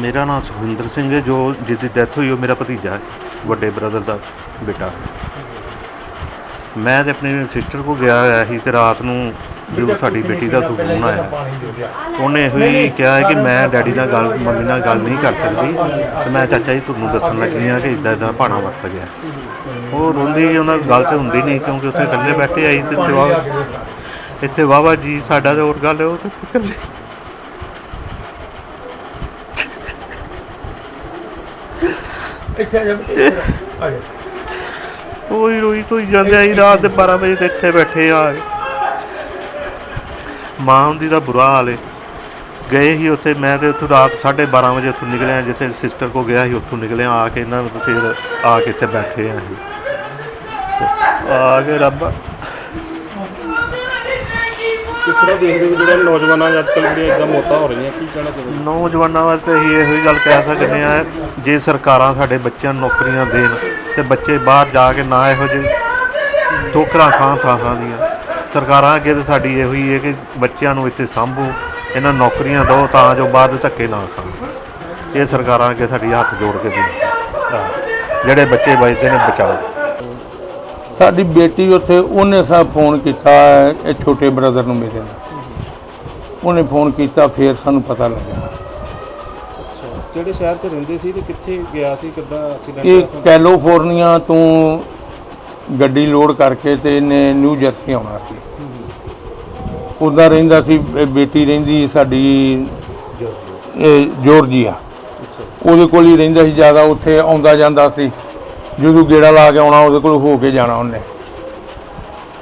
ਮੇਰਾ ਨਾਮ ਸੁਖਵਿੰਦਰ ਸਿੰਘ ਹੈ ਜੋ ਜਿਹਦੀ ਡੈਥ ਹੋਈ ਉਹ ਮੇਰਾ ਭਤੀਜਾ ਹੈ। ਵੱਡੇ ਬ੍ਰਦਰ ਦਾ ਬੇਟਾ। ਮੈਂ ਤੇ ਆਪਣੀ ਸਿਸਟਰ ਕੋ ਗਿਆ ਹੋਇਆ ਸੀ ਤੇ ਰਾਤ ਨੂੰ ਜਦੋਂ ਸਾਡੀ ਬੇਟੀ ਦਾ ਫੋਨ ਆਇਆ। ਉਹਨੇ ਇਹੋ ਹੀ ਕਿਹਾ ਕਿ ਮੈਂ ਡੈਡੀ ਨਾਲ ਗੱਲ ਮੰਮੀ ਨਾਲ ਗੱਲ ਨਹੀਂ ਕਰ ਸਕਦੀ। ਤੇ ਮੈਂ ਚਾਚਾ ਜੀ ਤੁਹਾਨੂੰ ਦੱਸਣ ਲੱਗੀ ਹਾਂ ਕਿ ਇਦਾਂ ਇਦਾਂ ਭਾਣਾ ਵਰਤ ਗਿਆ। ਉਹ ਰੋਂਦੀ ਉਹਨਾਂ ਗੱਲ ਤੇ ਹੁੰਦੀ ਨਹੀਂ ਕਿਉਂਕਿ ਉੱਥੇ ਇਕੱਲੇ ਬੈਠੇ ਆਈ ਤੇ ਇੱਥੇ ਵਾਹ ਇੱਥੇ ਵਾਵਾ ਜੀ ਸਾਡਾ ਤੇ ਹੋਰ ਗੱਲ ਹੈ ਉਹ ਤੇ ਇਕੱਲੇ? ਇੱਥੇ ਆ ਜਾ ਆ ਜਾ। ਰੋਈ ਰੋਈ ਤੋਂ ਜਾਂਦੇ ਆਈ ਰਾਤ ਦੇ 12 ਵਜੇ ਤੇ ਇੱਥੇ ਬੈਠੇ ਆ। ਮਾਂ ਹੁੰਦੀ ਦਾ ਬੁਰਾ ਹਾਲ ਏ। ਗਏ ਹੀ ਉੱਥੇ, ਮੈਂ ਤੇ ਉੱਥੋਂ ਰਾਤ 12:30 ਵਜੇ ਉੱਥੋਂ ਨਿਕਲਿਆ, ਜਿੱਥੇ ਸਿਸਟਰ ਕੋ ਗਿਆ ਸੀ, ਉੱਥੋਂ ਨਿਕਲਿਆ, ਆ ਕੇ ਇਹਨਾਂ ਨੂੰ ਫਿਰ ਆ ਕੇ ਇੱਥੇ ਬੈਠੇ ਆ ਆ ਕੇ ਰੱਬ। ਕਿਸ ਤਰ੍ਹਾਂ ਦੇਖਦੇ ਹੋ ਜਿਹੜਾ ਨੌਜਵਾਨਾਂ ਅੱਜ ਕੱਲ੍ਹ ਜਿਹੜੀਆਂ ਇਦਾਂ ਮੌਤਾਂ ਹੋ ਰਹੀਆਂ, ਕੀ ਕਹਿਣਾ ਚਾਹੁੰਦੇ ਨੌਜਵਾਨਾਂ ਵਾਸਤੇ ਅਸੀਂ ਇਹੋ ਹੀ ਗੱਲ ਕਹਿ ਸਕਦੇ ਹਾਂ, ਜੇ ਸਰਕਾਰਾਂ ਸਾਡੇ ਬੱਚਿਆਂ ਨੂੰ ਨੌਕਰੀਆਂ ਦੇਣ ਤੇ ਬੱਚੇ ਬਾਹਰ ਜਾ ਕੇ ਨਾ ਇਹੋ ਜਿਹੇ ਠੋਕਰਾਂ ਖਾਂ ਥਾਂ ਥਾਂ ਦੀਆਂ। ਸਰਕਾਰਾਂ ਅੱਗੇ ਤੇ ਸਾਡੀ ਇਹੋ ਹੀ ਹੈ ਕਿ ਬੱਚਿਆਂ ਨੂੰ ਇੱਥੇ ਸੰਭੋ, ਇਹਨਾਂ ਨੂੰ ਨੌਕਰੀਆਂ ਦਿਓ ਤਾਂ ਜੋ ਬਾਅਦ ਧੱਕੇ ਨਾ ਖਾਣ। ਇਹ ਸਰਕਾਰਾਂ ਅੱਗੇ ਸਾਡੀ ਹੱਥ ਜੋੜ ਕੇ ਬੇਨਤੀ ਜਿਹੜੇ ਬੱਚੇ ਬਚਦੇ ਨੇ ਬਚਾਓ। ਸਾਡੀ ਬੇਟੀ ਉੱਥੇ ਉਹਨੇ ਸਾ ਫੋਨ ਕੀਤਾ ਇਹ ਛੋਟੇ ਬ੍ਰਦਰ ਨੂੰ ਮੇਰੇ ਨੂੰ ਉਹਨੇ ਫੋਨ ਕੀਤਾ ਫੇਰ ਸਾਨੂੰ ਪਤਾ ਲੱਗਾ ਅੱਛਾ ਕਿਹੜੇ ਸ਼ਹਿਰ 'ਚ ਰਹਿੰਦੇ ਸੀ ਤੇ ਕਿੱਥੇ ਗਿਆ ਸੀ ਕਿੱਦਾਂ ਇਹ ਐਕਸੀਡੈਂਟ ਕੈਲੀਫੋਰਨੀਆ ਤੋਂ ਗੱਡੀ ਲੋਡ ਕਰਕੇ ਤੇ ਇਹਨੇ ਨਿਊ ਜਰਸੀ ਆਉਣਾ ਸੀ। ਉਹਦਾ ਰਹਿੰਦਾ ਸੀ ਇਹ ਬੇਟੀ ਰਹਿੰਦੀ ਸਾਡੀ ਇਹ ਜਾਰਜੀਆ। ਉਹਦੇ ਕੋਲ ਹੀ ਰਹਿੰਦਾ ਸੀ ਜ਼ਿਆਦਾ ਉੱਥੇ ਆਉਂਦਾ ਜਾਂਦਾ ਸੀ। ਜਦੋਂ ਗੇੜਾ ਲਾ ਕੇ ਆਉਣਾ, ਉਹਦੇ ਕੋਲ ਹੋ ਕੇ ਜਾਣਾ ਉਹਨੇ।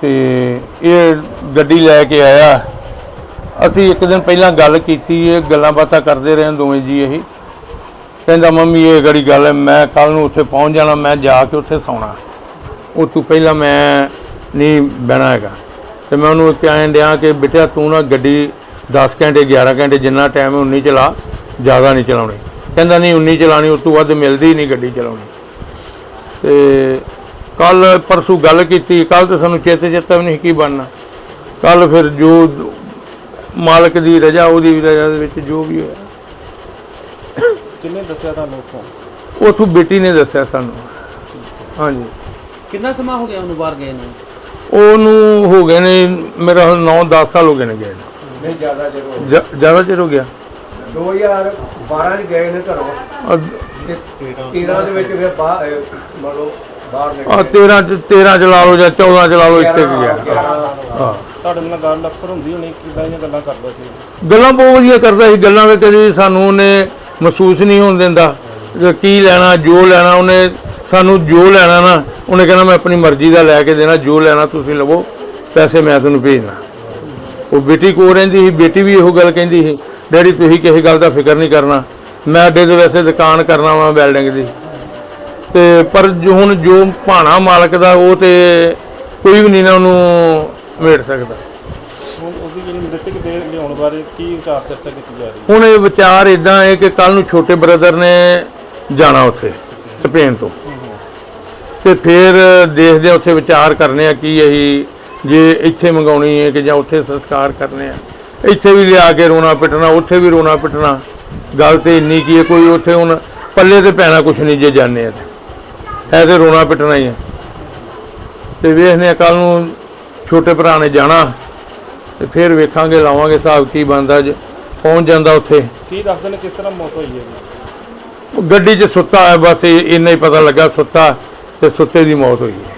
ਤੇ ਇਹ ਗੱਡੀ ਲੈ ਕੇ ਆਇਆ। ਅਸੀਂ ਇੱਕ ਦਿਨ ਪਹਿਲਾਂ ਗੱਲ ਕੀਤੀ, ਇਹ ਗੱਲਾਂ ਬਾਤਾਂ ਕਰਦੇ ਰਹੇ ਦੋਵੇਂ ਜੀ ਇਹ। ਕਹਿੰਦਾ, ਮੰਮੀ, ਇਹ ਗੜੀ ਗੱਲ ਹੈ? ਮੈਂ ਕੱਲ ਨੂੰ ਉੱਥੇ ਪਹੁੰਚ ਜਾਣਾ, ਮੈਂ ਜਾ ਕੇ ਉੱਥੇ ਸੌਣਾ। ਉਹ ਤੋਂ ਪਹਿਲਾਂ ਮੈਂ ਨਹੀਂ ਬਹਿਣਾ ਹੈਗਾ। ਤੇ ਮੈਂ ਉਹਨੂੰ ਕਹਿਣ ਡਿਆ ਕਿ, ਬਿਟਿਆ, ਤੂੰ ਨਾ ਗੱਡੀ 10 ਘੰਟੇ 11 ਘੰਟੇ ਜਿੰਨਾ ਟਾਈਮ ਹੈ, ਉਨੀ ਚਲਾ। ਜ਼ਿਆਦਾ ਨਹੀਂ ਚਲਾਉਣੀ। ਕਹਿੰਦਾ, ਨਹੀਂ, ਉਨੀ ਚਲਾਣੀ ਉਸ ਤੋਂ ਵੱਧ ਮਿਲਦੀ ਨਹੀਂ ਗੱਡੀ ਚਲਾਉਣੀ। ਤੇ ਕੱਲ ਪਰਸੋਂ ਗੱਲ ਕੀਤੀ ਕੱਲ ਤੇ ਸਾਨੂੰ ਚੇਤੇ ਚੇਤਾ ਵੀ ਨਹੀਂ ਕੀ ਬਣਨਾ। ਕੱਲ ਫਿਰ ਜੋ ਮਾਲਕ ਦੀ ਰਜਾ ਉਹਦੀ ਵੀ ਰਜਾ ਦੇ ਵਿੱਚ ਜੋ ਵੀ ਹੋਇਆ। ਕਿੰਨੇ ਦੱਸਿਆ ਤੁਹਾਨੂੰ ਉੱਥੋਂ? ਉਥੋਂ ਬੇਟੀ ਨੇ ਦੱਸਿਆ ਸਾਨੂੰ। ਹਾਂਜੀ। ਕਿੰਨਾ ਸਮਾਂ ਹੋ ਗਿਆ ਉਹਨੂੰ ਬਾਹਰ ਗਏ ਨੂੰ? ਉਹਨੂੰ ਹੋ ਗਏ ਨੇ ਮੇਰਾ 9-10 ਸਾਲ ਹੋ ਗਏ ਨੇ ਗਏ ਨੂੰ। ਨਹੀਂ ਜ਼ਿਆਦਾ ਜਦੋਂ ਜ- ਜ਼ਿਆਦਾ ਚਿਰ ਹੋ ਗਿਆ। 2012 ਚ ਗਏ ਨੇ ਘਰੋਂ। ਤੇ 13 ਦੇ ਵਿੱਚ ਫਿਰ ਬਾਹਰ ਅਹ ਮੰਨ ਲਓ ਬਾਹਰ ਆਹ ਨਿਕਲੇ 13 ਚ 13 ਚ ਲਾ ਲਓ ਜਾਂ 14 ਚ ਲਾ ਲਓ ਇੱਥੇ ਕੁ ਗਿਆ। ਹਾਂ। ਤੁਹਾਡੇ ਨਾਲ ਗੱਲ ਅਕਸਰ ਹੁੰਦੀ ਹੋਣੀ ਕਿੱਦਾਂ ਦੀਆਂ ਗੱਲਾਂ ਕਰਦਾ ਸੀ ਗੱਲਾਂ ਬਹੁਤ ਵਧੀਆ ਕਰਦਾ ਸੀ ਗੱਲਾਂ ਵਿੱਚ ਕਦੇ ਸਾਨੂੰ ਉਹਨੇ ਮਹਿਸੂਸ ਨਹੀਂ ਹੋਣ ਦਿੰਦਾ। ਜੇ ਕੀ ਲੈਣਾ ਜੋ ਲੈਣਾ ਉਹਨੇ ਸਾਨੂੰ ਜੋ ਲੈਣਾ ਨਾ ਉਹਨੇ ਕਹਿਣਾ ਮੈਂ ਆਪਣੀ ਮਰਜ਼ੀ ਦਾ ਲੈ ਕੇ ਦੇਣਾ ਜੋ ਲੈਣਾ ਤੁਸੀਂ ਲਵੋ ਪੈਸੇ ਮੈਂ ਤੁਹਾਨੂੰ ਭੇਜਣਾ। ਉਹ ਬੇਟੀ ਕੋਲ ਰਹਿੰਦੀ ਸੀ ਬੇਟੀ ਵੀ ਇਹੋ ਗੱਲ ਕਹਿੰਦੀ ਸੀ ਡੈਡੀ ਤੁਸੀਂ ਕਿਸੇ ਗੱਲ ਦਾ ਫਿਕਰ ਨਹੀਂ ਕਰਨਾ। ਮੈਂ ਅੱਡੇ ਦੇ ਵੈਸੇ ਦੁਕਾਨ ਕਰਨਾ ਵਾਂ ਬਿਲਡਿੰਗ ਦੀ। ਤੇ ਪਰ ਜੋ ਹੁਣ ਜੋ ਭਾਣਾ ਮਾਲਕ ਦਾ ਉਹ ਤੇ ਕੋਈ ਵੀ ਨਹੀਂ ਨਾ ਉਹਨੂੰ ਮੇੜ ਸਕਦਾ। ਹੁਣ ਉਹਦੀ ਜਿਹੜੀ ਮ੍ਰਿਤਕ ਦੇ ਲਿਆਉਣ ਬਾਰੇ ਕੀ ਵਿਚਾਰ ਚਰਚਾ ਕੀਤੀ ਜਾ ਰਹੀ ਹੁਣ ਇਹ ਵਿਚਾਰ ਇਦਾਂ ਹੈ ਕਿ ਕੱਲ ਨੂੰ ਛੋਟੇ ਬ੍ਰਦਰ ਨੇ ਜਾਣਾ ਉੱਥੇ ਸਪੇਨ ਤੋਂ। ਤੇ ਫਿਰ ਦੇਖਦੇ ਆ ਉੱਥੇ ਵਿਚਾਰ ਕਰਨੇ ਆ ਕੀ ਅਸੀਂ ਜੇ ਇੱਥੇ ਮੰਗਾਉਣੀ ਹੈ ਕਿ ਜਾਂ ਉੱਥੇ ਸੰਸਕਾਰ ਕਰਨੇ ਆ। ਇੱਥੇ ਵੀ ਲਿਆ ਕੇ ਰੋਣਾ ਪਿੱਟਣਾ ਉੱਥੇ ਵੀ ਰੋਣਾ ਪਿੱਟਣਾ। ਗੱਲ ਤੇ ਇੰਨੀ ਕੀ ਹੈ ਕੋਈ ਉੱਥੇ ਹੁਣ ਪੱਲੇ ਤੇ ਪੈਣਾ ਕੁਛ ਨਹੀਂ ਜੇ ਜਾਣੇ ਆ ਤੇ ਐ ਤੇ ਰੋਣਾ ਪਿੱਟਣਾ ਹੀ ਹੈ ਤੇ ਵੇਖਦੇ ਆ ਕੱਲ ਨੂੰ ਛੋਟੇ ਭਰਾ ਨੇ ਜਾਣਾ ਤੇ ਫਿਰ ਵੇਖਾਂਗੇ ਲਾਵਾਂਗੇ ਹਿਸਾਬ ਕੀ ਬਣਦਾ ਜੇ ਪਹੁੰਚ ਜਾਂਦਾ ਉੱਥੇ। ਕੀ ਦੱਸਦੇ ਨੇ ਕਿਸ ਤਰ੍ਹਾਂ ਮੌਤ ਹੋਈ ਹੈ? ਗੱਡੀ 'ਚ ਸੁੱਤਾ ਹੈ ਬਸ ਇੰਨਾ ਹੀ ਪਤਾ ਲੱਗਾ ਸੁੱਤਾ ਤੇ ਸੁੱਤੇ ਦੀ ਮੌਤ ਹੋਈ ਹੈ।